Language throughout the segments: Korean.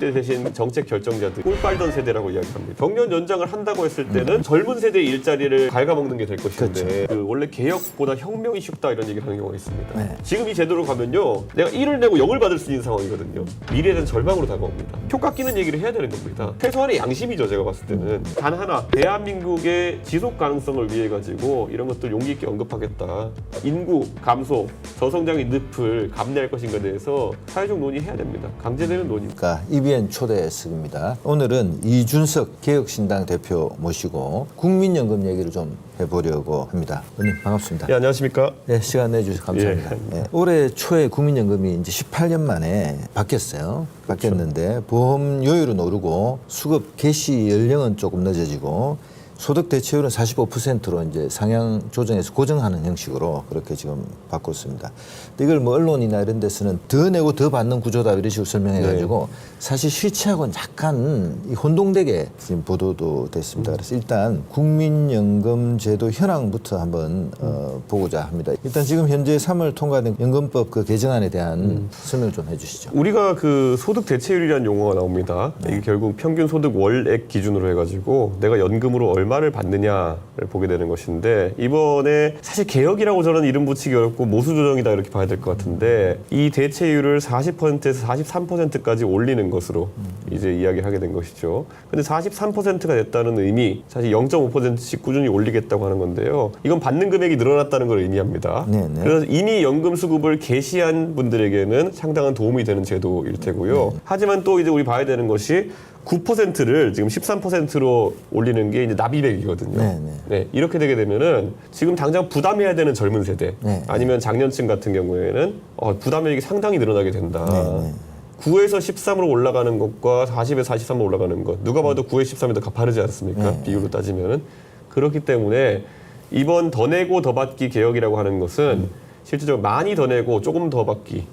때 대신 정책 결정자들 꿀 빨던 세대라고 이야기합니다. 정년 연장을 한다고 했을 때는 젊은 세대의 일자리를 갉아먹는 게 될 것인데 그 원래 개혁보다 혁명이 쉽다 이런 얘기를 하는 경우가 있습니다. 네. 지금 이 제도로 가면요, 내가 1을 내고 0을 받을 수 있는 상황이거든요. 미래에 대한 절망으로 다가옵니다. 효과 끼는 얘기를 해야 되는 겁니다. 최소한의 양심이죠, 제가 봤을 때는. 단 하나, 대한민국의 지속 가능성을 위해 가지고 이런 것들 용기 있게 언급하겠다. 인구 감소, 저성장의 늪을 감내할 것인가에 대해서 사회적 논의해야 됩니다. 강제되는 논의. 그러니까 EBN 초대석입니다. 오늘은 이준석 개혁신당 대표 모시고 국민연금 얘기를 좀 해보려고 합니다. 의원님 반갑습니다. 예, 안녕하십니까? 네, 시간 내주셔서 감사합니다. 네, 올해 초에 국민연금이 이제 18년 만에 바뀌었어요. 바뀌었는데 보험료율은 오르고 수급 개시 연령은 조금 늦어지고 소득 대체율은 45%로 이제 상향 조정해서 고정하는 형식으로 그렇게 지금 바꿨습니다. 이걸 뭐 언론이나 이런 데서는 더 내고 더 받는 구조다 이런 식으로 설명해가지고 사실 실체하고는 약간 이 혼동되게 지금 보도도 됐습니다. 그래서 일단 국민연금 제도 현황부터 한번 어, 보고자 합니다. 일단 지금 현재 3월 통과된 연금법 그 개정안에 대한 설명 좀 해주시죠. 우리가 그 소득 대체율이라는 용어가 나옵니다. 이게 결국 평균 소득 월액 기준으로 해가지고 내가 연금으로 얼마 를 받느냐를 보게 되는 것인데 이번에 사실 개혁이라고 저는 이름 붙이기 어렵고 모수 조정이다 이렇게 봐야 될 것 같은데 이 대체율을 40%에서 43%까지 올리는 것으로 이제 이야기를 하게 된 것이죠. 근데 43%가 됐다는 의미 사실 0.5%씩 꾸준히 올리겠다고 하는 건데요. 이건 받는 금액이 늘어났다는 걸 의미합니다. 네, 네. 그래서 이미 연금 수급을 개시한 분들에게는 상당한 도움이 되는 제도일 테고요. 하지만 또 이제 우리 봐야 되는 것이 9%를 지금 13%로 올리는 게 이제 납입액이거든요. 네, 네. 이렇게 되게 되면은 지금 당장 부담해야 되는 젊은 세대 네. 아니면 장년층 같은 경우에는 어, 부담액이 상당히 늘어나게 된다. 네, 네. 9에서 13으로 올라가는 것과 40에서 43으로 올라가는 것 누가 봐도 9에 13이 더 가파르지 않습니까? 네. 비율로 따지면은 그렇기 때문에 이번 더 내고 더 받기 개혁이라고 하는 것은 실질적으로 많이 더 내고 조금 더 받기 음,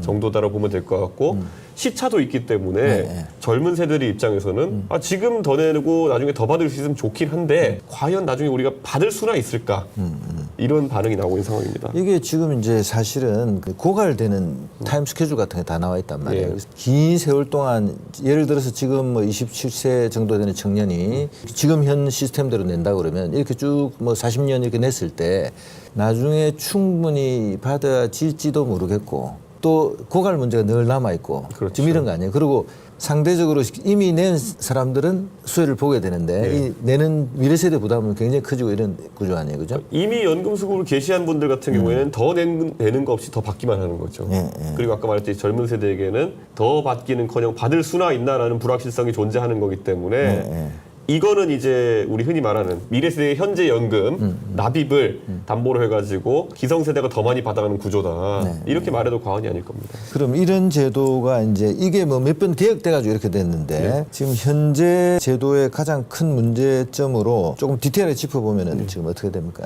정도다라 고 보면 될 것 같고 시차도 있기 때문에 네, 네. 젊은 세대들 입장에서는 아, 지금 더 내고 나중에 더 받을 수 있으면 좋긴 한데 과연 나중에 우리가 받을 수나 있을까 이런 반응이 나오고 있는 상황입니다. 이게 지금 이제 사실은 그 고갈되는 타임 스케줄 같은 게 다 나와 있단 말이에요. 예. 긴 세월 동안 예를 들어서 지금 뭐 27세 정도 되는 청년이 지금 현 시스템대로 낸다 그러면 이렇게 쭉 뭐 40년 이렇게 냈을 때 나중에 충분히 받아질지도 모르겠고 또 고갈 문제가 늘 남아 있고 그렇죠. 지금 이런 거 아니에요. 그리고 상대적으로 이미 낸 사람들은 수혜를 보게 되는데 네. 이 내는 미래 세대 부담은 굉장히 커지고 이런 구조 아니에요, 그죠? 이미 연금 수급을 개시한 분들 같은 경우에는 더 내는, 내는 거 없이 더 받기만 하는 거죠. 예, 예. 그리고 아까 말했듯이 젊은 세대에게는 더 받기는커녕 받을 수나 있나라는 불확실성이 존재하는 거기 때문에 예. 이거는 이제 우리 흔히 말하는 미래 세대의 현재 연금 음, 납입을 담보로 해가지고 기성 세대가 더 많이 받아가는 구조다 네, 이렇게 말해도 과언이 아닐 겁니다. 그럼 이런 제도가 이제 이게 뭐 몇 번 개혁돼가지고 이렇게 됐는데 네. 지금 현재 제도의 가장 큰 문제점으로 조금 디테일하게 짚어보면은 네. 지금 어떻게 됩니까?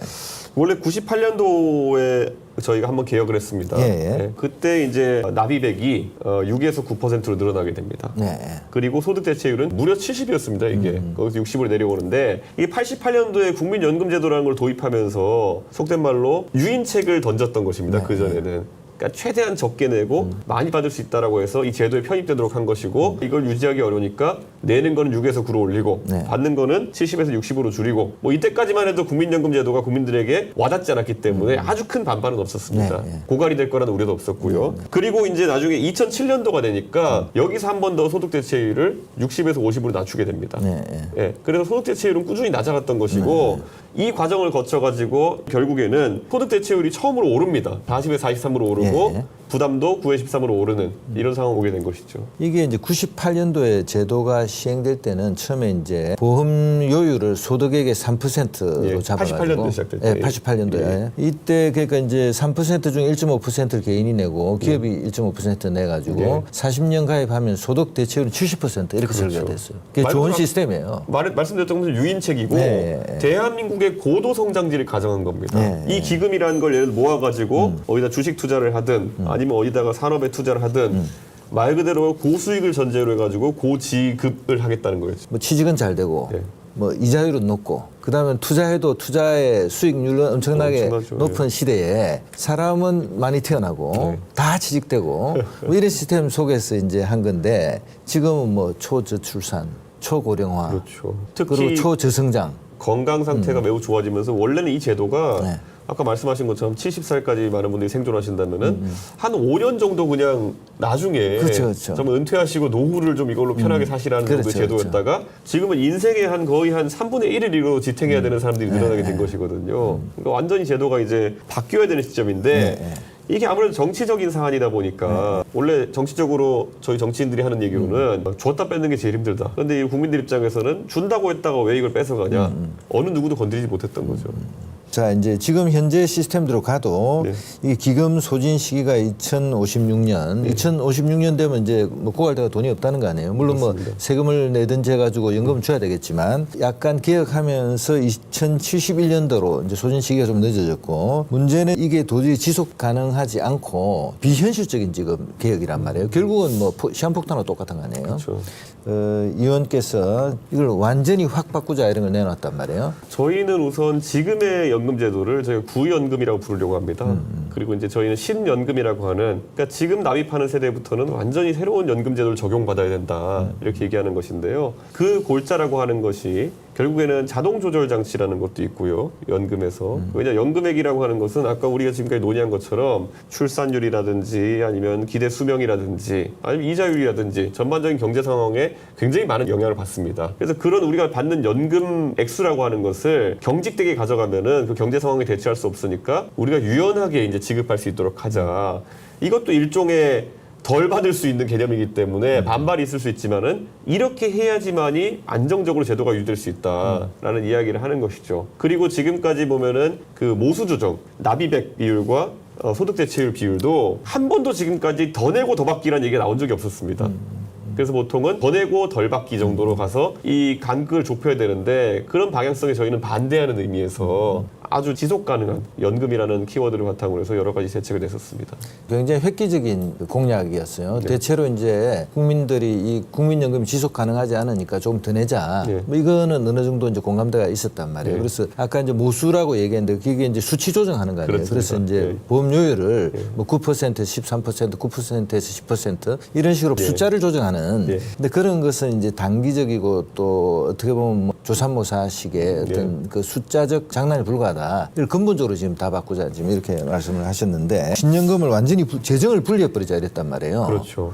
원래 98년도에 저희가 한번 개혁을 했습니다. 예, 예. 네, 그때 이제 납입액이 어, 6에서 9%로 늘어나게 됩니다. 네. 그리고 소득 대체율은 무려 70이었습니다. 이게 거기서 60으로 내려오는데 이 88년도에 국민연금제도라는 걸 도입하면서 속된 말로 유인책을 던졌던 것입니다. 그 전에는. 그러니까 최대한 적게 내고 많이 받을 수 있다라고 해서 이 제도에 편입되도록 한 것이고 이걸 유지하기 어려우니까 내는 거는 6에서 9로 올리고 네. 받는 거는 70에서 60으로 줄이고 뭐 이때까지만 해도 국민연금 제도가 국민들에게 와닿지 않았기 때문에 아주 큰 반발은 없었습니다. 네, 네. 고갈이 될 거라는 우려도 없었고요. 그리고 이제 나중에 2007년도가 되니까 음. 여기서 한 번 더 소득 대체율을 60에서 50으로 낮추게 됩니다. 네. 네. 예, 그래서 소득 대체율은 꾸준히 낮아갔던 것이고 이 과정을 거쳐 가지고 결국에는 소득 대체율이 처음으로 오릅니다. 40에서 43으로 오르고 예. 부담도 9에 13으로 오르는 이런 상황 오게 된 것이죠. 이게 이제 98년도에 제도가 시행될 때는 처음에 이제 보험료율을 소득액의 3%로 예, 잡아가지고 88년도에 시작될 때. 예, 88년도에 이때 그러니까 이제 3%중 1.5%를 개인이 내고 기업이 1.5% 내가지고 예. 40년 가입하면 소득 대체율은 70% 이렇게 설계가 됐어요. 그게 말 좋은 그대로 시스템이에요. 말, 말씀드렸던 것은 유인책이고 네, 네. 대한민국의 고도 성장지를 가정한 겁니다. 네, 이 기금이라는 걸 예를 들어 모아가지고 어디다 주식 투자를 하든 아니면 어디다가 산업에 투자를 하든 말 그대로 고수익을 전제로 해가지고 고지급을 하겠다는 거였죠. 뭐 취직은 잘 되고 네. 뭐 이자율은 높고 그다음에 투자해도 투자의 수익률은 엄청나게 엄청나죠. 높은 시대에 사람은 많이 태어나고 네. 다 취직되고 뭐 이런 시스템 속에서 이제 한 건데 지금은 뭐 초저출산, 초고령화, 그렇죠. 그리고 특히 초저성장. 건강 상태가 매우 좋아지면서 원래는 이 제도가 네. 아까 말씀하신 것처럼 70살까지 많은 분들이 생존하신다면은 음, 한 5년 정도 그냥 나중에 그렇죠, 그렇죠. 좀 은퇴하시고 노후를 좀 이걸로 편하게 사시라는 그렇죠, 정도의 제도였다가 지금은 인생의 한 거의 한 3분의 1을 이로 지탱해야 되는 사람들이 늘어나게 된 것이거든요. 그러니까 완전히 제도가 이제 바뀌어야 되는 시점인데 네, 네. 이게 아무래도 정치적인 사안이다 보니까 원래 정치적으로 저희 정치인들이 하는 얘기로는 줬다 뺏는 게 제일 힘들다. 그런데 이 국민들 입장에서는 준다고 했다가 왜 이걸 뺏어가냐? 어느 누구도 건드리지 못했던 거죠. 자, 이제 지금 현재 시스템대로 가도 네. 이게 기금 소진 시기가 2056년, 2056년 되면 이제 뭐 고갈대가 돈이 없다는 거 아니에요. 물론 뭐 세금을 내든지 해가지고 연금 줘야 되겠지만 약간 개혁하면서 2071년도로 이제 소진 시기가 좀 늦어졌고 문제는 이게 도저히 지속 가능하지 않고 비현실적인 지금 개혁이란 말이에요. 결국은 뭐 포- 시한폭탄과 똑같은 거 아니에요. 그렇죠. 어, 의원께서 이걸 완전히 확 바꾸자 이런 걸 내놨단 말이에요. 저희는 우선 지금의 연금 제도를 저희가 구연금이라고 부르려고 합니다. 음, 그리고 이제 저희는 신연금이라고 하는 그러니까 지금 납입하는 세대부터는 완전히 새로운 연금 제도를 적용받아야 된다 음. 이렇게 얘기하는 것인데요. 그 골자라고 하는 것이 결국에는 자동 조절 장치라는 것도 있고요. 연금에서 음. 왜냐 연금액이라고 하는 것은 아까 우리가 지금까지 논의한 것처럼 출산율이라든지 아니면 기대 수명이라든지 아니면 이자율이라든지 전반적인 경제 상황에 굉장히 많은 영향을 받습니다. 그래서 그런 우리가 받는 연금 액수라고 하는 것을 경직되게 가져가면은 그 경제 상황에 대처할 수 없으니까 우리가 유연하게 이제 지급할 수 있도록 하자. 이것도 일종의 덜 받을 수 있는 개념이기 때문에 반발이 있을 수 있지만은 이렇게 해야지만이 안정적으로 제도가 유지될 수 있다라는 이야기를 하는 것이죠. 그리고 지금까지 보면은 그 모수 조정, 납입액 비율과 어, 소득 대체율 비율도 한 번도 지금까지 더 내고 더 받기라는 얘기가 나온 적이 없었습니다. 그래서 보통은 더 내고 덜 받기 정도로 가서 이 간극을 좁혀야 되는데 그런 방향성에 저희는 반대하는 의미에서 아주 지속 가능한 연금이라는 키워드를 바탕으로 해서 여러 가지 대책을 냈었습니다. 굉장히 획기적인 공약이었어요. 대체로 이제 국민들이 이 국민연금이 지속 가능하지 않으니까 조금 더 내자. 네. 뭐 이거는 어느 정도 이제 공감대가 있었단 말이에요. 네. 그래서 아까 이제 모수라고 얘기했는데 그게 이제 수치 조정하는 거 아니에요. 그렇습니다. 그래서 이제 네. 보험료율을 뭐 9%에서 13%, 9%에서 10% 이런 식으로 네. 숫자를 조정하는. 네. 근데 그런 것은 이제 단기적이고 또 어떻게 보면 뭐 조삼모사식의 어떤 네. 그 숫자적 장난에 불과하다. 이걸 근본적으로 지금 다 바꾸자 지금 이렇게 말씀을 하셨는데 신연금을 완전히 부- 재정을 분리해버리자 이랬단 말이에요. 그렇죠.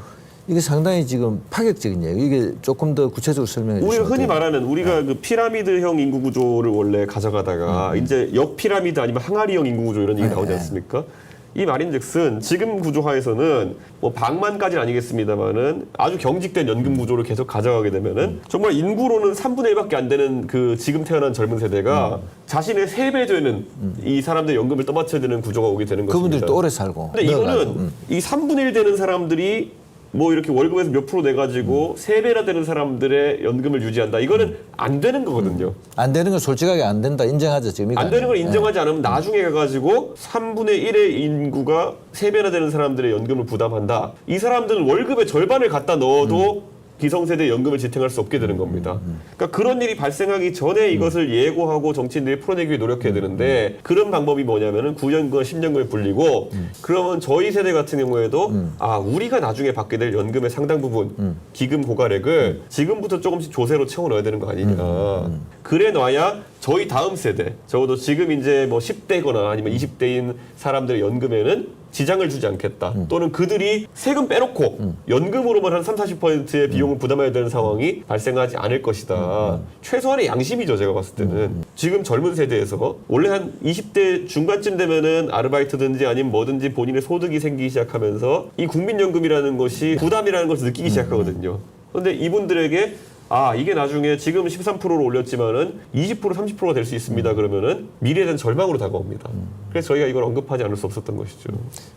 이게 상당히 지금 파격적인 얘기. 이게 조금 더 구체적으로 설명해 우리가 주시면 흔히 어때요? 말하는 우리가 그 피라미드형 인구 구조를 원래 가져가다가 이제 역 피라미드 아니면 항아리형 인구 구조 이런 얘기 네, 나오지 네. 않습니까? 이 말인즉슨 지금 구조하에서는 뭐 방만까지는 아니겠습니다만은 아주 경직된 연금 구조를 계속 가져가게 되면은 정말 인구로는 3분의 1밖에 안 되는 그 지금 태어난 젊은 세대가 자신의 3배 되는 이 사람들 연금을 떠받쳐야 되는 구조가 오게 되는 것입니다. 그분들이 또 오래 살고. 근데 이거는. 음. 이 3분의 1 되는 사람들이 뭐 이렇게 월급에서 몇 프로 내 가지고 세 배나 되는 사람들의 연금을 유지한다. 이거는 안 되는 거거든요. 안 되는 건 솔직하게 안 된다 인정하죠 지금 이거 안 되는 걸? 인정하지 않으면 나중에 가가지고 3분의 1의 인구가 세배나 되는 사람들의 연금을 부담한다. 이 사람들은 월급의 절반을 갖다 넣어도 기성세대 연금을 지탱할 수 없게 되는 겁니다. 그러니까 그런 일이 발생하기 전에 이것을 예고하고 정치인들이 풀어내기 위해 노력해야 되는데 그런 방법이 뭐냐면은 9년과 10년금에 불리고 그러면 저희 세대 같은 경우에도 아 우리가 나중에 받게 될 연금의 상당 부분 기금 고갈액을 지금부터 조금씩 조세로 채워 넣어야 되는 거 아니냐. 그래 놔야 저희 다음 세대 적어도 지금 이제 뭐 10대거나 아니면 20대인 사람들의 연금에는 지장을 주지 않겠다. 또는 그들이 세금 빼놓고 연금으로만 한 3, 40%의 비용을 부담해야 되는 상황이 발생하지 않을 것이다. 최소한의 양심이죠, 제가 봤을 때는. 지금 젊은 세대에서 원래 한 20대 중반쯤 되면은 아르바이트든지 아니면 뭐든지 본인의 소득이 생기기 시작하면서 이 국민연금이라는 것이 부담이라는 것을 느끼기 시작하거든요. 그런데 이분들에게 아 이게 나중에 지금 13%로 올렸지만은 20% 30%가 될 수 있습니다. 그러면은 미래에 대한 절망으로 다가옵니다. 그래서 저희가 이걸 언급하지 않을 수 없었던 것이죠.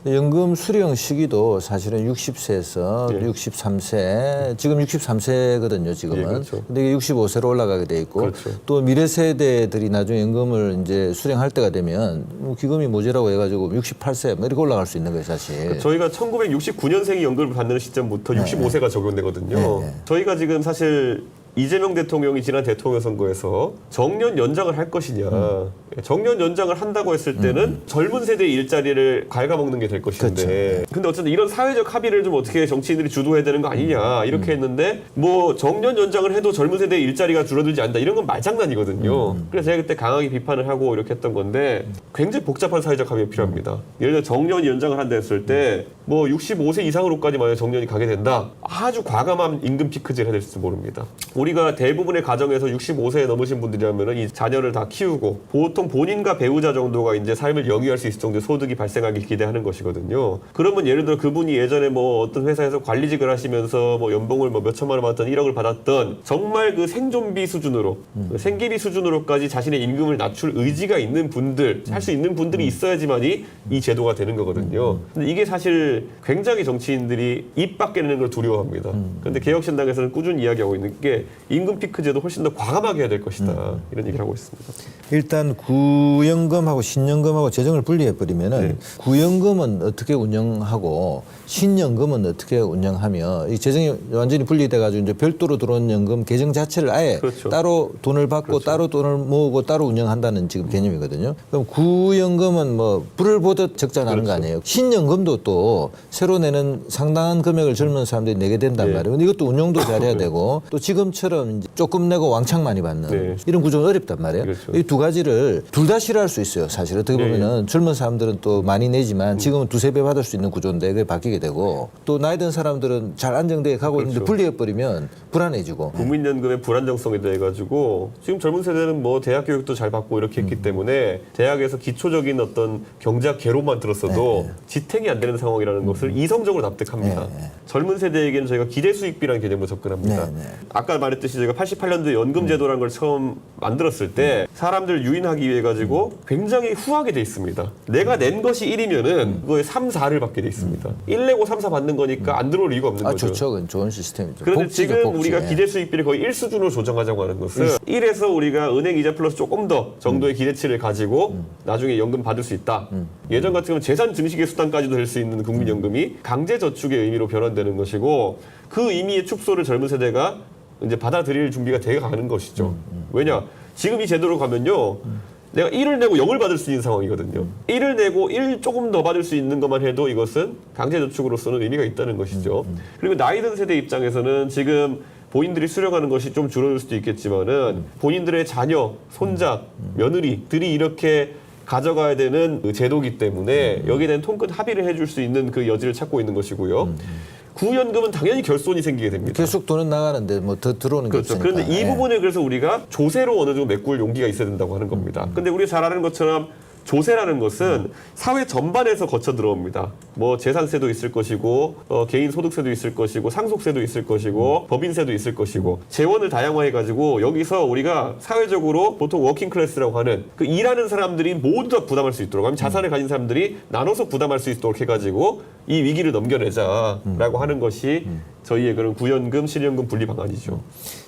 연금 수령 시기도 사실은 60세에서 예. 63세 지금 63세거든요 지금은 예, 그렇죠. 근데 이게 65세로 올라가게 돼 있고 그렇죠. 또 미래 세대들이 나중에 연금을 이제 수령할 때가 되면 뭐 기금이 모자라고 해가지고 68세 뭐 이렇게 올라갈 수 있는 거예요 사실 저희가 1969년생이 연금을 받는 시점부터 65세가 적용되거든요. 네, 네. 저희가 지금 사실 이재명 대통령이 지난 대통령 선거에서 정년 연장을 할 것이냐. 음. 정년 연장을 한다고 했을 때는 젊은 세대의 일자리를 갉아먹는 게 될 것인데. 그렇죠. 근데 어쨌든 이런 사회적 합의를 좀 어떻게 정치인들이 주도해야 되는 거 아니냐. 이렇게 음. 했는데 뭐 정년 연장을 해도 젊은 세대의 일자리가 줄어들지 않는다. 이런 건 말장난이거든요. 음. 그래서 제가 그때 강하게 비판을 하고 이렇게 했던 건데 굉장히 복잡한 사회적 합의가 필요합니다. 예를 들어 정년 연장을 한다 했을 때 뭐 65세 이상으로까지 만약 정년이 가게 된다. 아주 과감한 임금 피크제를 해야 될지 모릅니다. 우리가 대부분의 가정에서 65세 넘으신 분들이라면 이 자녀를 다 키우고 보통 본인과 배우자 정도가 이제 삶을 영위할 수 있을 정도의 소득이 발생하길 기대하는 것이거든요. 그러면 예를 들어 그분이 예전에 뭐 어떤 회사에서 관리직을 하시면서 뭐 연봉을 뭐 몇 천만 원 받았던 1억을 받았던 정말 그 생존비 수준으로 그 생계비 수준으로까지 자신의 임금을 낮출 의지가 있는 분들 할 수 있는 분들이 있어야지만이 이 제도가 되는 거거든요. 근데 이게 사실 굉장히 정치인들이 입 밖에 내는 걸 두려워합니다. 그런데 개혁신당에서는 꾸준히 이야기하고 있는 게 임금 피크제도 훨씬 더 과감하게 해야 될 것이다. 이런 얘기를 하고 있습니다. 일단 구연금하고 신연금하고 재정을 분리해 버리면은 네. 구연금은 어떻게 운영하고 신연금은 어떻게 운영하며 이 재정이 완전히 분리돼 가지고 이제 별도로 들어온 연금 계정 자체를 아예 그렇죠. 따로 돈을 받고 따로 돈을 모으고 따로 운영한다는 지금 개념이거든요. 그럼 구연금은 뭐 불을 보듯 적자 나는 거 그렇죠. 아니에요. 신연금도 또 새로 내는 상당한 금액을 젊은 사람들이 내게 된단 네. 말이에요. 근데 이것도 운영도 잘해야 되고 또 지금 처럼 이제 조금 내고 왕창 많이 받는 네. 이런 구조는 어렵단 말이에요. 그렇죠. 이 두 가지를 둘 다 싫어할 수 있어요. 사실 어떻게 네. 보면은 젊은 사람들은 또 많이 내지만 지금은 두세 배 받을 수 있는 구조인데 그게 바뀌게 되고 또 나이 든 사람들은 잘 안정되게 가고 있는데 그렇죠. 분리해 버리면 불안해지고 국민연금의 불안정성에 대해 가지고 지금 젊은 세대는 뭐 대학 교육도 잘 받고 이렇게 했기 때문에 대학에서 기초적인 어떤 경제학 개론만 들었어도 지탱이 안 되는 상황이라는 것을 이성적으로 납득합니다. 젊은 세대에게는 저희가 기대 수익비라는 개념으로 접근합니다. 네, 네. 아까 말 했듯이 제가 88년도에 연금 제도라는 걸 처음 만들었을 때 사람들 유인하기 위해 가지고 굉장히 후하게 돼 있습니다. 내가 낸 것이 1이면은 그거에 3, 4를 받게 돼 있습니다. 1 내고 3, 4 받는 거니까 안 들어올 이유가 없는 아 거죠. 좋죠. 그건 좋은 시스템이죠. 그런데 복지죠, 지금 복지. 우리가 예. 기대 수익비를 거의 1 수준으로 조정하자고 하는 것은 1에서 우리가 은행 이자 플러스 조금 더 정도의 기대치를 가지고 나중에 연금 받을 수 있다. 예전 같으면 재산 증식의 수단까지도 될 수 있는 국민연금이 강제 저축의 의미로 변환되는 것이고 그 의미의 축소를 젊은 세대가 이제 받아들일 준비가 돼 가는 것이죠. 왜냐? 지금 이 제도로 가면요. 내가 1을 내고 0을 받을 수 있는 상황이거든요. 1을 내고 1 조금 더 받을 수 있는 것만 해도 이것은 강제저축으로서는 의미가 있다는 것이죠. 그리고 나이 든 세대 입장에서는 지금 본인들이 수령하는 것이 좀 줄어들 수도 있겠지만은 본인들의 자녀, 손자, 며느리들이 이렇게 가져가야 되는 그 제도기 때문에 여기에 대한 통큰 합의를 해줄 수 있는 그 여지를 찾고 있는 것이고요. 구연금은 당연히 결손이 생기게 됩니다. 계속 돈은 나가는데 뭐 더 들어오는 게 그렇죠. 없으니까. 그런데 이 예. 부분에 그래서 우리가 조세로 어느 정도 메꿀 용기가 있어야 된다고 하는 겁니다. 근데 우리 잘 아는 것처럼 조세라는 것은 사회 전반에서 거쳐 들어옵니다. 뭐 재산세도 있을 것이고 어, 개인 소득세도 있을 것이고 상속세도 있을 것이고 법인세도 있을 것이고 재원을 다양화해 가지고 여기서 우리가 사회적으로 보통 워킹 클래스라고 하는 그 일하는 사람들이 모두 다 부담할 수 있도록 아니면 자산을 가진 사람들이 나눠서 부담할 수 있도록 해 가지고 이 위기를 넘겨내자라고 하는 것이 저희의 그런 구연금, 실연금 분리 방안이죠.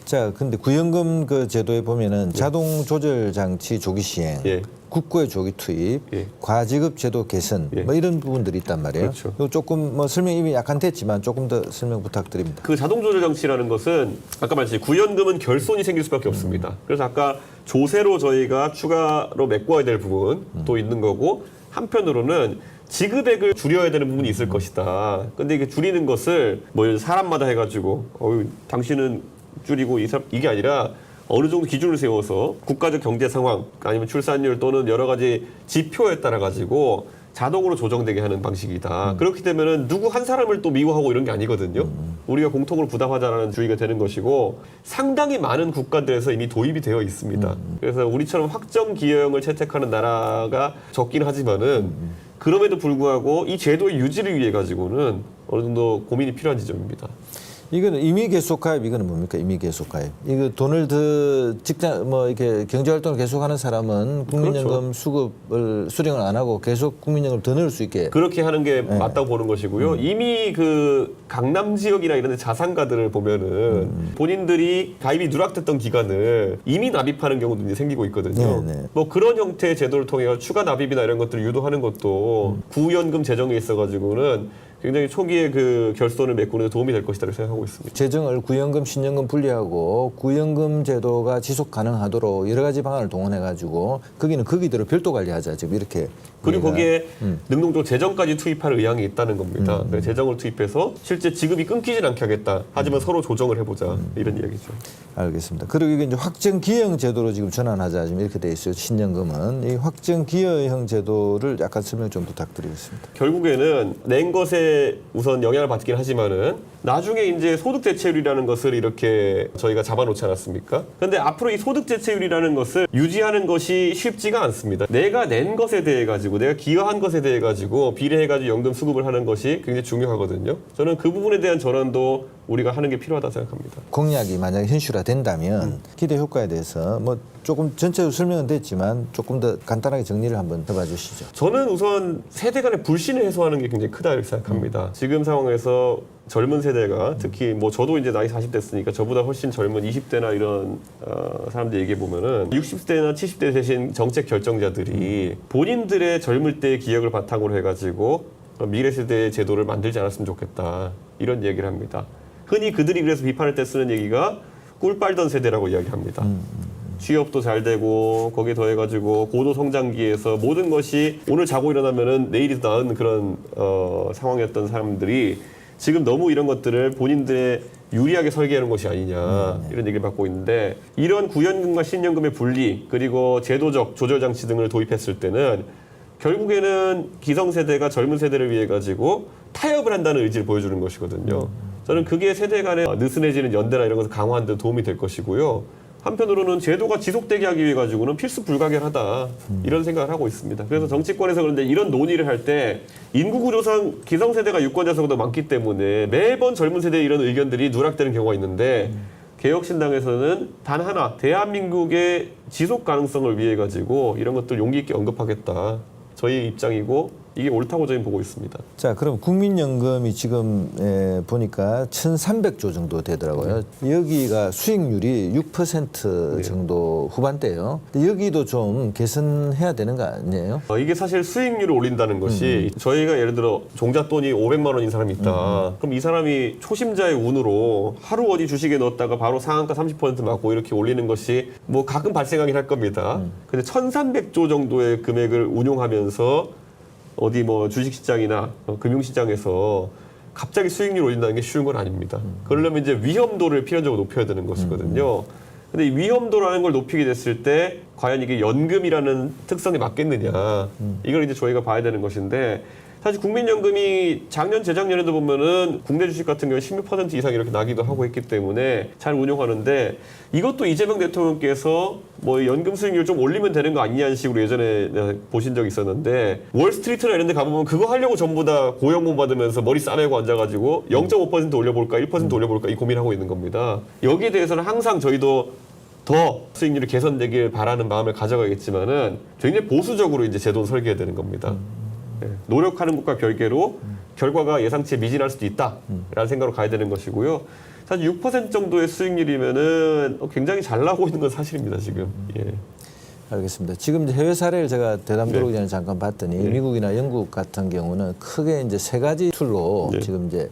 자, 근데 구연금 그 제도에 보면은 자동 조절 장치 조기 시행, 예. 국고의 조기 투입, 예. 과지급 제도 개선, 예. 뭐 이런 부분들이 있단 말이에요. 그렇죠. 이거 조금 뭐 설명 이미 약간 됐지만 조금 더 설명 부탁드립니다. 그 자동 조절 장치라는 것은 아까 말했듯이 구연금은 결손이 생길 수밖에 없습니다. 그래서 아까 조세로 저희가 추가로 메꿔야 될 부분도 있는 거고 한편으로는 지급액을 줄여야 되는 부분이 있을 것이다. 근데 이게 줄이는 것을 뭐 사람마다 해가지고 어유 당신은 줄이고 이 이게 아니라 어느 정도 기준을 세워서 국가적 경제 상황 아니면 출산율 또는 여러 가지 지표에 따라 가지고 자동으로 조정되게 하는 방식이다. 그렇게 되면은 누구 한 사람을 또 미워하고 이런 게 아니거든요. 우리가 공통으로 부담하자라는 주의가 되는 것이고 상당히 많은 국가들에서 이미 도입이 되어 있습니다. 그래서 우리처럼 확정 기여형을 채택하는 나라가 적긴 하지만은 그럼에도 불구하고 이 제도의 유지를 위해 가지고는 어느 정도 고민이 필요한 지점입니다. 이거는 임의 계속 가입 이거는 뭡니까? 임의 계속 가입. 이거 돈을 더 직장 뭐 이렇게 경제 활동을 계속하는 사람은 국민연금 그렇죠. 수급을 수령을 안 하고 계속 국민연금 더 넣을 수 있게 그렇게 하는 게 네. 맞다고 보는 것이고요. 음. 이미 그 강남 지역이나 이런 데 자산가들을 보면은 음. 본인들이 가입이 누락됐던 기간을 이미 납입하는 경우도 이제 생기고 있거든요. 네, 네. 뭐 그런 형태의 제도를 통해 추가 납입이나 이런 것들을 유도하는 것도 음. 구연금 재정에 있어 가지고는 굉장히 초기에 그 결손을 메꾸는 데 도움이 될 것이다 고 생각하고 있습니다. 재정을 구연금, 신연금 분리하고 구연금 제도가 지속 가능하도록 여러 가지 방안을 동원해 가지고 거기는 거기대로 별도 관리하자 지금 이렇게 그리고 거기에 능동적으로 재정까지 투입할 의향이 있다는 겁니다. 그래서 재정을 투입해서 실제 지급이 끊기질 않게 하겠다. 하지만 서로 조정을 해보자 이런 이야기죠. 알겠습니다. 그리고 이게 이제 확정 기여형 제도로 지금 전환하자 지금 이렇게 돼 있어요. 신연금은 이 확정 기여형 제도를 약간 설명 좀 부탁드리겠습니다. 결국에는 낸 것에 우선 영향을 받긴 하지만은 나중에 이제 소득 대체율이라는 것을 이렇게 저희가 잡아놓지 않았습니까? 그런데 앞으로 이 소득 대체율이라는 것을 유지하는 것이 쉽지가 않습니다. 내가 낸 것에 대해 가지고 내가 기여한 것에 대해 가지고 비례해 가지고 연금 수급을 하는 것이 굉장히 중요하거든요. 저는 그 부분에 대한 전환도 우리가 하는 게 필요하다 생각합니다. 공약이 만약에 현실화 된다면 기대 효과에 대해서 뭐 조금 전체적으로 설명은 됐지만 조금 더 간단하게 정리를 한번 해봐 주시죠. 저는 우선 세대 간의 불신을 해소하는 게 굉장히 크다 이렇게 생각합니다. 지금 상황에서 젊은 세대가 특히 뭐 저도 이제 나이 40 됐으니까 저보다 훨씬 젊은 20대나 이런 어, 사람들 얘기해 보면은 60대나 70대 되신 정책 결정자들이 본인들의 젊을 때의 기억을 바탕으로 해가지고 미래 세대의 제도를 만들지 않았으면 좋겠다 이런 얘기를 합니다. 흔히 그들이 그래서 비판할 때 쓰는 얘기가 꿀 빨던 세대라고 이야기합니다. 취업도 잘 되고 거기에 더해가지고 고도 성장기에서 모든 것이 오늘 자고 일어나면은 내일이 더 나은 그런 어, 상황이었던 사람들이 지금 너무 이런 것들을 본인들의 유리하게 설계하는 것이 아니냐 이런 얘기를 받고 있는데 이런 구연금과 신연금의 분리 그리고 제도적 조절 장치 등을 도입했을 때는 결국에는 기성세대가 젊은 세대를 위해 가지고 타협을 한다는 의지를 보여주는 것이거든요. 저는 그게 세대 간의 느슨해지는 연대나 이런 것을 강화하는 데 도움이 될 것이고요. 한편으로는 제도가 지속되게 하기 위해 가지고는 필수 불가결하다 이런 생각을 하고 있습니다. 그래서 정치권에서 그런데 이런 논의를 할 때 인구 구조상 기성세대가 유권자수가 많기 때문에 매번 젊은 세대의 이런 의견들이 누락되는 경우가 있는데 개혁신당에서는 단 하나 대한민국의 지속 가능성을 위해 가지고 이런 것들 용기 있게 언급하겠다 저희 입장이고 이게 옳다고 저희는 보고 있습니다. 자, 그럼 국민연금이 지금 에, 보니까 1,300조 정도 되더라고요. 여기가 수익률이 6% 정도 후반대예요. 근데 여기도 좀 개선해야 되는 거 아니에요? 어, 이게 사실 수익률을 올린다는 것이 저희가 예를 들어 종잣돈이 500만 원인 사람이 있다. 그럼 이 사람이 초심자의 운으로 하루 어디 주식에 넣었다가 바로 상한가 30% 맞고 이렇게 올리는 것이 뭐 가끔 발생하긴 할 겁니다. 근데 1,300조 정도의 금액을 운용하면서 어디 뭐 주식시장이나 어, 금융시장에서 갑자기 수익률 올린다는 게 쉬운 건 아닙니다. 그러려면 이제 위험도를 필연적으로 높여야 되는 것이거든요. 근데 이 위험도라는 걸 높이게 됐을 때 과연 이게 연금이라는 특성에 맞겠느냐 이걸 이제 저희가 봐야 되는 것인데 사실 국민연금이 작년 재작년에도 보면은 국내 주식 같은 경우는 16% 이상 이렇게 나기도 하고 했기 때문에 잘 운용하는데 이것도 이재명 대통령께서 뭐 연금 수익률 좀 올리면 되는 거 아니냐는 식으로 예전에 보신 적이 있었는데 월스트리트나 이런 데 가보면 그거 하려고 전부 다 고용금 받으면서 머리 싸매고 앉아가지고 0.5% 올려볼까 1% 올려볼까 이 고민하고 있는 겁니다. 여기에 대해서는 항상 저희도 더 수익률이 개선되길 바라는 마음을 가져가겠지만은 굉장히 보수적으로 이제 제도를 설계해야 되는 겁니다. 예, 노력하는 것과 별개로 결과가 예상치 미진할 수도 있다라는 생각으로 가야 되는 것이고요. 사실 6% 정도의 수익률이면은 굉장히 잘 나오고 있는 건 사실입니다 지금. 예. 알겠습니다. 지금 해외 사례를 제가 대담도록 네. 전에 잠깐 봤더니 네. 미국이나 영국 같은 경우는 크게 이제 세 가지 툴로 네. 지금 이제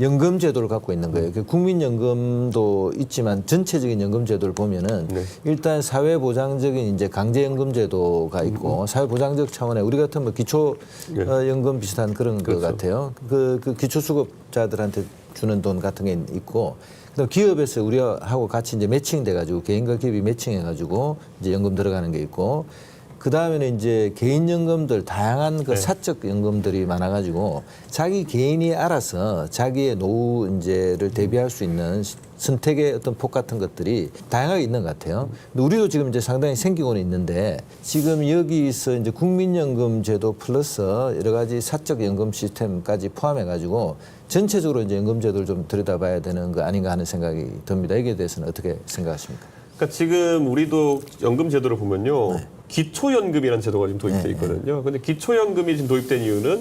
연금 제도를 갖고 있는 거예요. 그 국민연금도 있지만 전체적인 연금 제도를 보면은 네. 일단 사회보장적인 이제 강제연금 제도가 있고 사회보장적 차원의 우리 같은 뭐 기초 음. 네. 어, 연금 비슷한 그런 것 그렇죠. 같아요. 그, 그 기초 수급자들한테 주는 돈 같은 게 있고 그다음 기업에서 우리하고 같이 이제 매칭돼 가지고 개인과 기업이 매칭해 가지고 이제 연금 들어가는 게 있고 그 다음에는 이제 개인 연금들 다양한 그 네. 사적 연금들이 많아가지고 자기 개인이 알아서 자기의 노후 이제를 대비할 수 있는 시- 선택의 어떤 폭 같은 것들이 다양하게 있는 것 같아요. 근데 우리도 지금 이제 상당히 생기고는 있는데 지금 여기서 이제 국민연금 제도 플러스 여러 가지 사적 연금 시스템까지 포함해가지고 전체적으로 이제 연금 제도를 좀 들여다봐야 되는 거 아닌가 하는 생각이 듭니다. 여기에 대해서는 어떻게 생각하십니까? 그러니까 지금 우리도 연금 제도를 보면요. 기초연금이라는 제도가 지금 도입돼 네, 있거든요. 근데 기초연금이 지금 도입된 이유는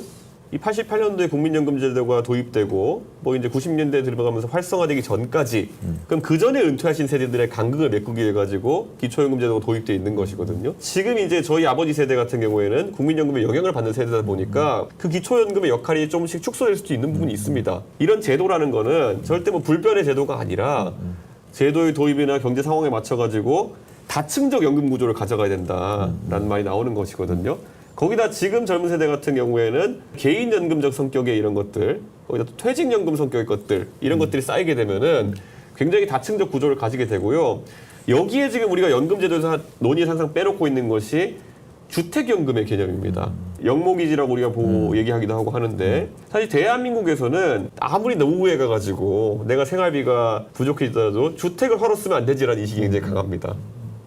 이 88년도에 국민연금 제도가 도입되고 뭐 이제 90년대 들어가면서 활성화되기 전까지 그럼 그 전에 은퇴하신 세대들의 간극을 메꾸기 위해 가지고 기초연금 제도가 도입돼 있는 것이거든요. 지금 이제 저희 아버지 세대 같은 경우에는 국민연금에 영향을 받는 세대다 보니까 그 기초연금의 역할이 조금씩 축소될 수도 있는 부분이 있습니다. 이런 제도라는 거는 절대 뭐 불변의 제도가 아니라 제도의 도입이나 경제 상황에 맞춰 가지고 다층적 연금 구조를 가져가야 된다라는 말이 나오는 것이거든요. 거기다 지금 젊은 세대 같은 경우에는 개인 연금적 성격의 이런 것들, 거기다 또 퇴직 연금 성격의 것들 이런 것들이 쌓이게 되면은 굉장히 다층적 구조를 가지게 되고요. 여기에 지금 우리가 연금 제도에서 한- 논의에서 항상 빼놓고 있는 것이 주택연금의 개념입니다. 영목이지라고 우리가 보고 얘기하기도 하고 하는데 사실 대한민국에서는 아무리 노후에 가가지고 내가 생활비가 부족해지더라도 주택을 허러 쓰면 안 되지라는 인식이 굉장히 강합니다.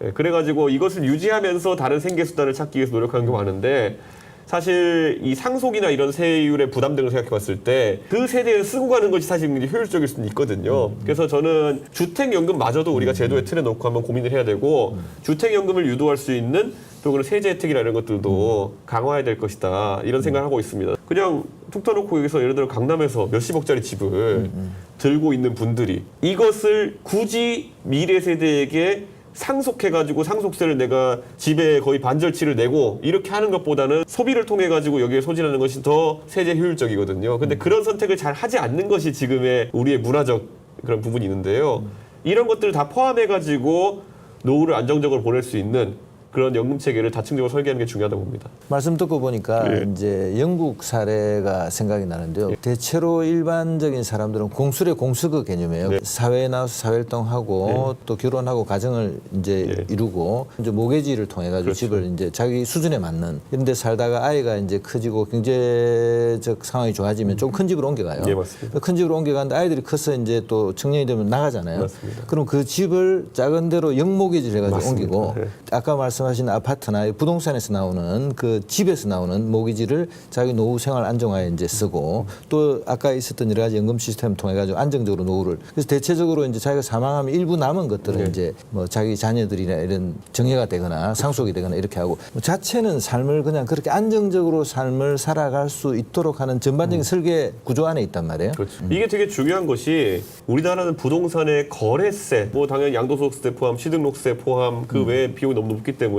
예, 그래가지고 이것을 유지하면서 다른 생계 수단을 찾기 위해서 노력하는 게 많은데 사실 이 상속이나 이런 세율의 부담 등을 생각해 봤을 때 그 세대에 쓰고 가는 것이 사실 굉장히 효율적일 수는 있거든요. 그래서 저는 주택연금마저도 우리가 제도의 틀에 놓고 한번 고민을 해야 되고 주택연금을 유도할 수 있는 또 그런 세제 혜택이나 이런 것들도 강화해야 될 것이다. 이런 생각을 하고 있습니다. 그냥 툭 터놓고 여기서 예를 들어 강남에서 몇십억짜리 집을 들고 있는 분들이 이것을 굳이 미래 세대에게 상속해가지고 상속세를 내가 집에 거의 반절치를 내고 이렇게 하는 것보다는 소비를 통해 가지고 여기에 소진하는 것이 더 세제 효율적이거든요. 근데 그런 선택을 잘 하지 않는 것이 지금의 우리의 문화적 그런 부분이 있는데요. 이런 것들을 다 포함해 가지고 노후를 안정적으로 보낼 수 있는 그런 연금 체계를 다층적으로 설계하는 게 중요하다고 봅니다. 말씀 듣고 보니까 예. 이제 영국 사례가 생각이 나는데요. 대체로 일반적인 사람들은 공술의 공수그 개념이에요. 네. 사회에 나와서 사회활동하고 또 결혼하고 가정을 이제 네. 이루고 이제 모계지를 통해 가지고 그렇죠. 집을 이제 자기 수준에 맞는 이런데 살다가 아이가 이제 커지고 경제적 상황이 좋아지면 좀 큰 집으로 옮겨가요. 예, 맞습니다. 큰 집으로 옮겨가는데 아이들이 커서 이제 또 청년이 되면 나가잖아요. 맞습니다. 그럼 그 집을 작은 데로 영모기지를 해가지고 맞습니다. 옮기고 네. 아까 말씀 하신 아파트나 부동산에서 나오는 그 집에서 나오는 모기지를 자기 노후 생활 안정화에 이제 쓰고 또 아까 있었던 여러 가지 연금 시스템 통해 가지고 안정적으로 노후를 그래서 대체적으로 이제 자기가 사망하면 일부 남은 것들은 네. 이제 뭐 자기 자녀들이나 이런 정예가 되거나 상속이 되거나 이렇게 하고 뭐 자체는 삶을 그냥 그렇게 안정적으로 삶을 살아갈 수 있도록 하는 전반적인 설계 구조 안에 있단 말이에요. 그렇죠. 이게 되게 중요한 것이 우리나라는 부동산의 거래세, 뭐 당연히 양도소득세 포함, 취등록세 포함 그 외에 비용이 너무 높기 때문에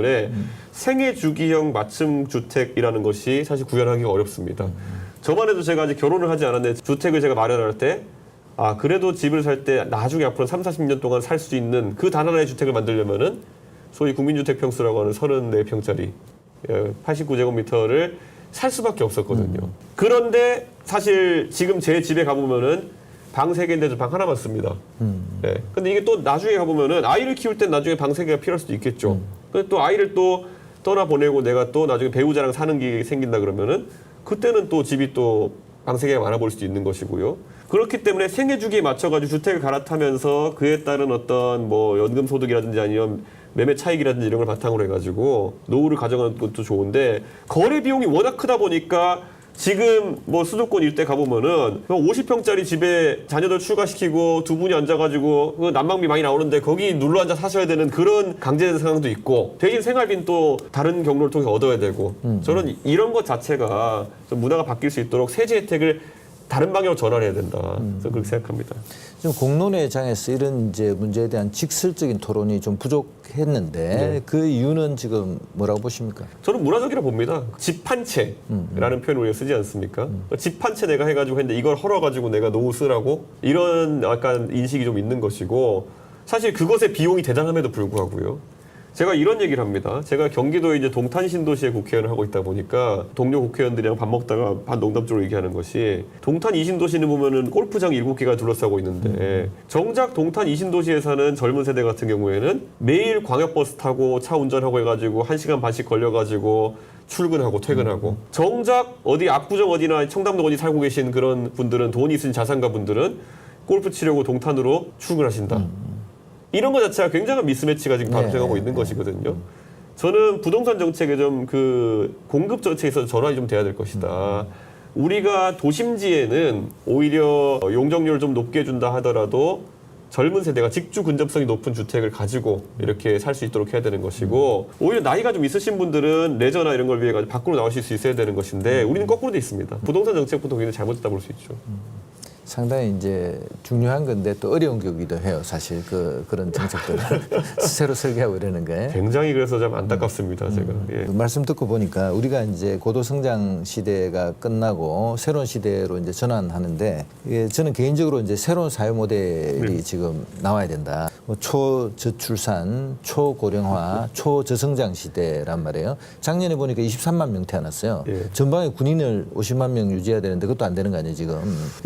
생애 주기형 맞춤 주택이라는 것이 사실 구현하기가 어렵습니다. 저만 해도 제가 아직 결혼을 하지 않았는데 주택을 제가 마련할 때 아, 그래도 집을 살 때 나중에 앞으로 3, 40년 동안 살 수 있는 그 단 하나의 주택을 만들려면은 소위 국민주택 평수라고 하는 34평짜리 89제곱미터를 살 수밖에 없었거든요. 그런데 사실 지금 제 집에 가보면은 방 세 개인데도 방 하나만 씁니다. 예. 근데 이게 또 나중에 가보면은 아이를 키울 땐 나중에 방 세 개가 필요할 수도 있겠죠. 근데 또 아이를 또 떠나 보내고 내가 또 나중에 배우자랑 사는 게 생긴다 그러면은 그때는 또 집이 또 방세 개가 많아 보일 수도 있는 것이고요. 그렇기 때문에 생애 주기에 맞춰가지고 주택을 갈아타면서 그에 따른 어떤 뭐 연금 소득이라든지 아니면 매매 차익이라든지 이런 걸 바탕으로 해가지고 노후를 가져가는 것도 좋은데 거래 비용이 워낙 크다 보니까 지금 뭐 수도권 일대 가보면은 50평짜리 집에 자녀들 출가시키고 두 분이 앉아가지고 그 난방비 많이 나오는데 거기 눌러 앉아 사셔야 되는 그런 강제된 상황도 있고 대신 생활비는 또 다른 경로를 통해 얻어야 되고 저는 이런 것 자체가 좀 문화가 바뀔 수 있도록 세제 혜택을 다른 방향으로 전환해야 된다. 저는 그렇게 생각합니다. 지금 공론회장에서 이런 이제 문제에 대한 직설적인 토론이 좀 부족했는데 네. 그 이유는 지금 뭐라고 보십니까? 저는 문화적이라 봅니다. 집한 채라는 표현을 우리가 쓰지 않습니까? 집한채 내가 해가지고 했는데 이걸 헐어가지고 내가 노후 쓰라고 이런 약간 인식이 좀 있는 것이고 사실 그것의 비용이 대단함에도 불구하고요. 제가 이런 얘기를 합니다. 제가 경기도 이제 동탄 신도시의 국회의원을 하고 있다 보니까 동료 국회의원들이랑 밥 먹다가 반 농담적으로 얘기하는 것이 동탄 이 신도시는 보면은 골프장 일곱 개가 둘러싸고 있는데 정작 동탄 이 신도시에 사는 젊은 세대 같은 경우에는 매일 광역버스 타고 차 운전하고 해가지고 한 시간 반씩 걸려가지고 출근하고 퇴근하고 정작 어디 압구정 어디나 청담동 어디 살고 계신 그런 분들은 돈이 있으신 자산가 분들은 골프 치려고 동탄으로 출근하신다. 이런 것 자체가 굉장한 미스매치가 지금 네, 발생하고 네, 있는 네. 것이거든요. 저는 부동산 정책에 좀 그 공급 정책에 있어서 전환이 좀 돼야 될 것이다. 우리가 도심지에는 오히려 용적률을 좀 높게 준다 하더라도 젊은 세대가 직주 근접성이 높은 주택을 가지고 이렇게 살 수 있도록 해야 되는 것이고 오히려 나이가 좀 있으신 분들은 레저나 이런 걸 위해 가지고 밖으로 나오실 수 있어야 되는 것인데 우리는 거꾸로 돼 있습니다. 부동산 정책부터 굉장히 잘못됐다 볼 수 있죠. 상당히 이제 중요한 건데 또 어려운 거기도 해요. 사실 그 그런 정책들을 새로 설계하고 이러는 게. 굉장히 그래서 좀 안타깝습니다. 제가. 예. 그 말씀 듣고 보니까 우리가 이제 고도 성장 시대가 끝나고 새로운 시대로 이제 전환하는데 이게 저는 개인적으로 이제 새로운 사회 모델이 네. 지금 나와야 된다. 뭐 초저출산, 초고령화, 초저성장 시대란 말이에요. 작년에 보니까 23만 명 태어났어요. 예. 전방에 군인을 50만 명 유지해야 되는데 그것도 안 되는 거 아니에요 지금.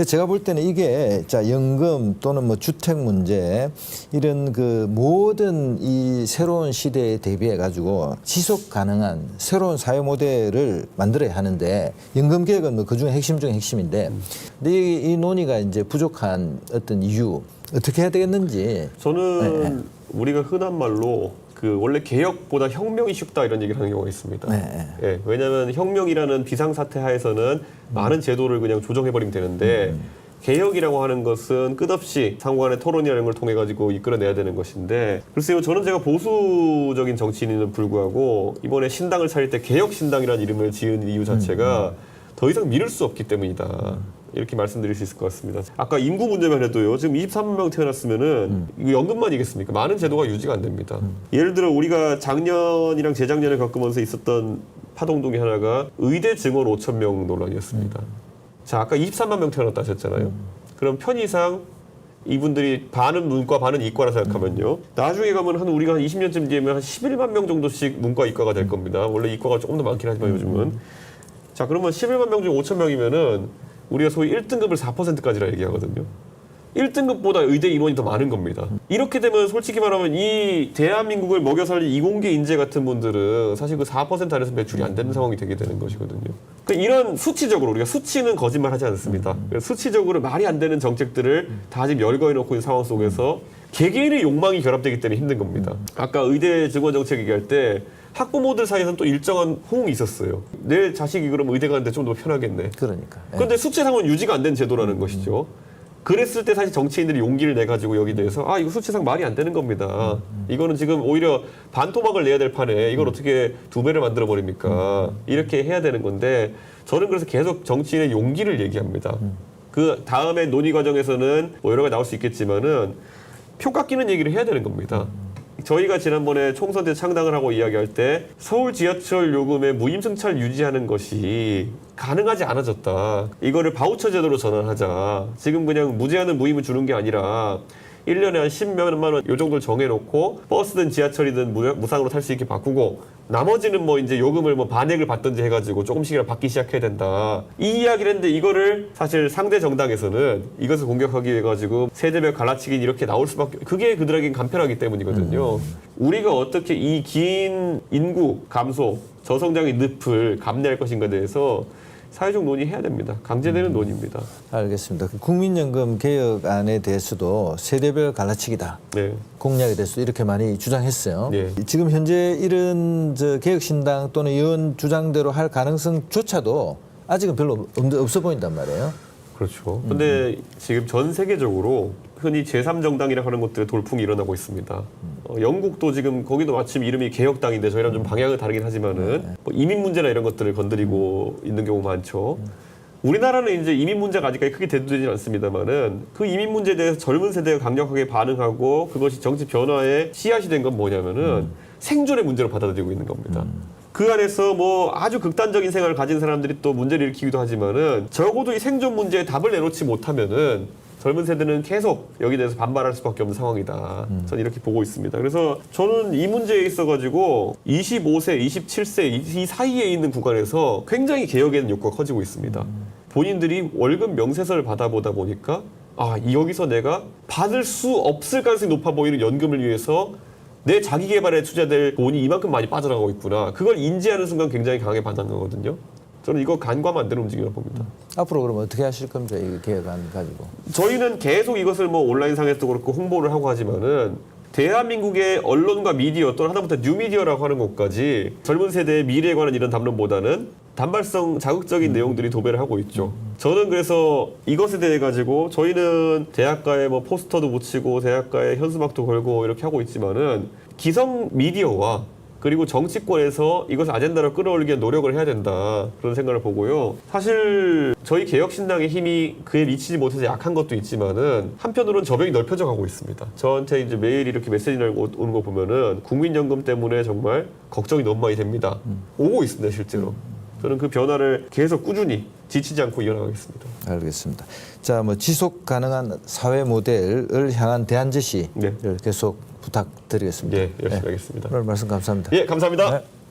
제가 볼때 는 이게 자 연금 또는 뭐 주택 문제 이런 그 모든 이 새로운 시대에 대비해 가지고 지속 가능한 새로운 사회 모델을 만들어야 하는데 연금 개혁은 뭐 그 중에 핵심 중에 핵심인데 근데 이, 이 논의가 이제 부족한 어떤 이유 어떻게 해야 되겠는지 저는 우리가 흔한 말로 그 원래 개혁보다 혁명이 쉽다 이런 얘기를 하는 경우가 있습니다. 네. 예, 왜냐하면 혁명이라는 비상 사태 하에서는 많은 제도를 그냥 조정해버리면 되는데 개혁이라고 하는 것은 끝없이 상관의 토론이라는 걸 통해 가지고 이끌어내야 되는 것인데 글쎄요 저는 제가 보수적인 정치인에는 불구하고 이번에 신당을 차릴 때 개혁 신당이라는 이름을 지은 이유 자체가 더 이상 미룰 수 없기 때문이다. 이렇게 말씀드릴 수 있을 것 같습니다. 아까 인구 문제만 해도요. 지금 23만 명 태어났으면은 이거 연금만 이겠습니까? 많은 제도가 유지가 안 됩니다. 예를 들어 우리가 작년이랑 재작년에 겪으면서 있었던 파동 중에 하나가 의대 증원 5천 명 논란이었습니다. 자, 아까 23만 명 태어났다 하셨잖아요. 그럼 편의상 이분들이 반은 문과 반은 이과라 생각하면요. 나중에 가면 한 우리가 한 20년쯤 뒤에면 한 11만 명 정도씩 문과 이과가 될 겁니다. 원래 이과가 조금 더 많긴 하지만 요즘은. 자, 그러면 11만 명중 5천 명이면은 우리가 소위 1등급을 4%까지라 얘기하거든요. 1등급보다 의대 인원이 더 많은 겁니다. 이렇게 되면 솔직히 말하면 이 대한민국을 먹여 살린 이공계 인재 같은 분들은 사실 그 4% 안에서 매출이 안 되는 상황이 되게 되는 것이거든요. 그러니까 이런 수치적으로 우리가 수치는 거짓말 하지 않습니다. 수치적으로 말이 안 되는 정책들을 다 지금 열거해 놓고 있는 상황 속에서 개개인의 욕망이 결합되기 때문에 힘든 겁니다. 아까 의대 증원 정책 얘기할 때 학부모들 사이에서는 또 일정한 호응이 있었어요. 내 자식이 그럼 의대 가는데 좀 더 편하겠네. 그러니까. 예. 그런데 수치상은 유지가 안 된 제도라는 것이죠. 그랬을 때 사실 정치인들이 용기를 내 가지고 여기 대해서 아 이거 수치상 말이 안 되는 겁니다. 이거는 지금 오히려 반토막을 내야 될 판에 이걸 어떻게 두 배를 만들어 버립니까? 이렇게 해야 되는 건데 저는 그래서 계속 정치인의 용기를 얘기합니다. 그 다음에 논의 과정에서는 뭐 여러 가지 나올 수 있겠지만은 표 깎이는 얘기를 해야 되는 겁니다. 저희가 지난번에 총선 때 창당을 하고 이야기할 때 서울 지하철 요금의 무임승차를 유지하는 것이 가능하지 않아졌다. 이거를 바우처 제도로 전환하자. 지금 그냥 무제한은 무임을 주는 게 아니라 1년에 한 10몇만 원 요 정도를 정해놓고 버스든 지하철이든 무- 무상으로 탈 수 있게 바꾸고 나머지는 뭐 이제 요금을 뭐 반액을 받든지 해가지고 조금씩이라도 받기 시작해야 된다. 이 이야기를 했는데 이거를 사실 상대 정당에서는 이것을 공격하기 위해 가지고 세대별 갈라치기 이렇게 나올 수밖에 그게 그들에겐 간편하기 때문이거든요. 우리가 어떻게 이 긴 인구 감소, 저성장의 늪을 감내할 것인가에 대해서 사회적 논의해야 됩니다. 강제되는 논의입니다. 알겠습니다. 그 국민연금 개혁안에 대해서도 세대별 갈라치기다. 네. 공약에 대해서 이렇게 많이 주장했어요. 네. 지금 현재 이런 저 개혁신당 또는 의원 주장대로 할 가능성조차도 아직은 별로 없, 없어 보인단 말이에요. 그렇죠. 근데 지금 전 세계적으로 흔히 제3정당이라고 하는 것들의 돌풍이 일어나고 있습니다. 어, 영국도 지금 거기도 마침 이름이 개혁당인데 저희랑 좀 방향은 다르긴 하지만은 뭐 이민 문제나 이런 것들을 건드리고 있는 경우 많죠. 우리나라는 이제 이민 문제가 아직까지 크게 대두되지는 않습니다만은 그 이민 문제에 대해서 젊은 세대가 강력하게 반응하고 그것이 정치 변화의 씨앗이 된 건 뭐냐면은 생존의 문제로 받아들이고 있는 겁니다. 그 안에서 뭐 아주 극단적인 생각을 가진 사람들이 또 문제를 일으키기도 하지만은 적어도 이 생존 문제에 답을 내놓지 못하면은 젊은 세대는 계속 여기 대해서 반발할 수밖에 없는 상황이다. 저는 이렇게 보고 있습니다. 그래서 저는 이 문제에 있어가지고 25세, 27세 이, 이 사이에 있는 구간에서 굉장히 개혁에는 욕구가 커지고 있습니다. 본인들이 월급 명세서를 받아보다 보니까 아 여기서 내가 받을 수 없을 가능성이 높아 보이는 연금을 위해서 내 자기 개발에 투자될 돈이 이만큼 많이 빠져나가고 있구나. 그걸 인지하는 순간 굉장히 강하게 반응하거든요. 저는 이거 안 되는 움직임이라고 봅니다. 앞으로 그럼 어떻게 하실 겁니까? 이 개혁안 가지고. 저희는 계속 이것을 뭐 온라인상에서도 그렇고 홍보를 하고 하지만은 대한민국의 언론과 미디어 또는 하다못해 뉴미디어라고 하는 곳까지 젊은 세대의 미래에 관한 이런 담론보다는 단발성 자극적인 내용들이 도배를 하고 있죠. 저는 그래서 이것에 대해 가지고 저희는 대학가에 뭐 포스터도 붙이고 대학가에 현수막도 걸고 이렇게 하고 있지만은 기성 미디어와 그리고 정치권에서 이것을 아젠다로 끌어올리기 위한 노력을 해야 된다 그런 생각을 보고요. 사실 저희 개혁신당의 힘이 그에 미치지 못해서 약한 것도 있지만은 한편으로는 저벽이 넓혀져 가고 있습니다. 저한테 이제 매일 이렇게 메시지를 오- 오는 거 보면은 국민연금 때문에 정말 걱정이 너무 많이 됩니다. 오고 있습니다 실제로. 저는 그 변화를 계속 꾸준히 지치지 않고 이어나가겠습니다. 알겠습니다. 자, 뭐 지속 가능한 사회 모델을 향한 대안 제시를 네. 계속 부탁드리겠습니다. 예, 열심히 하겠습니다. 오늘 말씀 감사합니다. 예, 감사합니다. 네.